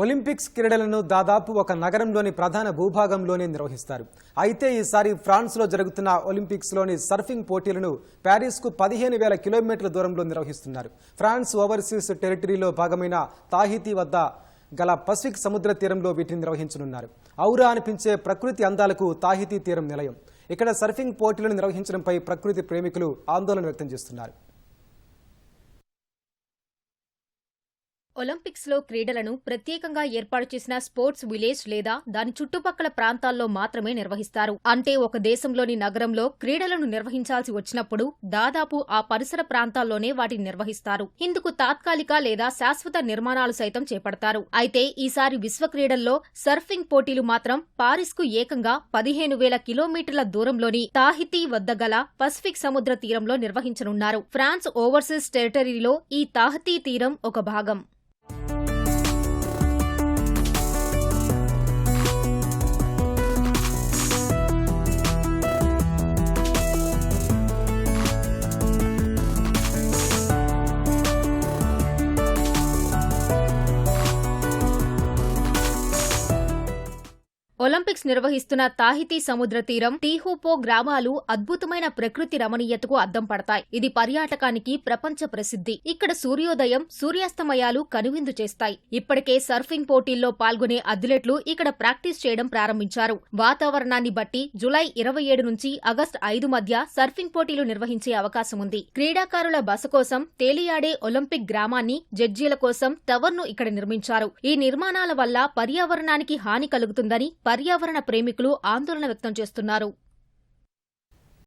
Olympics క్రీడలను దాదాపు ఒక నగరంలోని ప్రధాన భూభాగంలోనే నిర్వహిస్తారు. అయితే ఈసారి ఫ్రాన్స్లో జరుగుతున్న ఒలింపిక్స్లోని సర్ఫింగ్ పోటీలను ప్యారిస్కు పదిహేను వేల కిలోమీటర్ల దూరంలో నిర్వహిస్తున్నారు. ఫ్రాన్స్ ఓవర్సీస్ టెరిటరీలో భాగమైన తాహితీ వద్ద గల పసిఫిక్ సముద్ర తీరంలో వీటిని నిర్వహించనున్నారు. ఔరా అనిపించే ప్రకృతి అందాలకు తాహితీ తీరం నిలయం. ఇక్కడ సర్ఫింగ్ పోటీలను నిర్వహించడంపై ప్రకృతి ప్రేమికులు ఆందోళన వ్యక్తం చేస్తున్నారు. ఒలింపిక్స్లో క్రీడలను ప్రత్యేకంగా ఏర్పాటు చేసిన స్పోర్ట్స్ విలేజ్ లేదా దాని చుట్టుపక్కల ప్రాంతాల్లో మాత్రమే నిర్వహిస్తారు. అంటే ఒక దేశంలోని నగరంలో క్రీడలను నిర్వహించాల్సి వచ్చినప్పుడు దాదాపు ఆ పరిసర ప్రాంతాల్లోనే వాటిని నిర్వహిస్తారు. ఇందుకు తాత్కాలిక లేదా శాశ్వత నిర్మాణాలు సైతం చేపడతారు. అయితే ఈసారి విశ్వ క్రీడల్లో సర్ఫింగ్ పోటీలు మాత్రం పారిస్కు ఏకంగా పదిహేను వేల కిలోమీటర్ల దూరంలోని తాహితీ వద్ద గల పసిఫిక్ సముద్ర తీరంలో నిర్వహించనున్నారు. ఫ్రాన్స్ ఓవర్సీస్ టెరిటరీలో ఈ తాహితీ తీరం ఒక భాగం. ఒలింపిక్స్ నిర్వహిస్తున్న తాహితీ సముద్ర తీరం టీహూపో గ్రామాలు అద్భుతమైన ప్రకృతి రమణీయతకు అద్దం పడతాయి. ఇది పర్యాటకానికి ప్రపంచ ప్రసిద్ధి. ఇక్కడ సూర్యోదయం సూర్యాస్తమయాలు కనువిందు చేస్తాయి. ఇప్పటికే సర్ఫింగ్ పోటీల్లో పాల్గొనే అథ్లెట్లు ఇక్కడ ప్రాక్టీస్ చేయడం ప్రారంభించారు. వాతావరణాన్ని బట్టి జులై ఇరవై ఏడు నుంచి ఆగస్టు ఐదు మధ్య సర్ఫింగ్ పోటీలు నిర్వహించే అవకాశం ఉంది. క్రీడాకారుల బస కోసం తేలియాడే ఒలింపిక్ గ్రామాన్ని జడ్జీల కోసం టవర్ను ఇక్కడ నిర్మించారు. ఈ నిర్మాణాల వల్ల పర్యావరణానికి హాని కలుగుతుందని పర్యావరణ ప్రేమికులు ఆందోళన వ్యక్తం చేస్తున్నారు.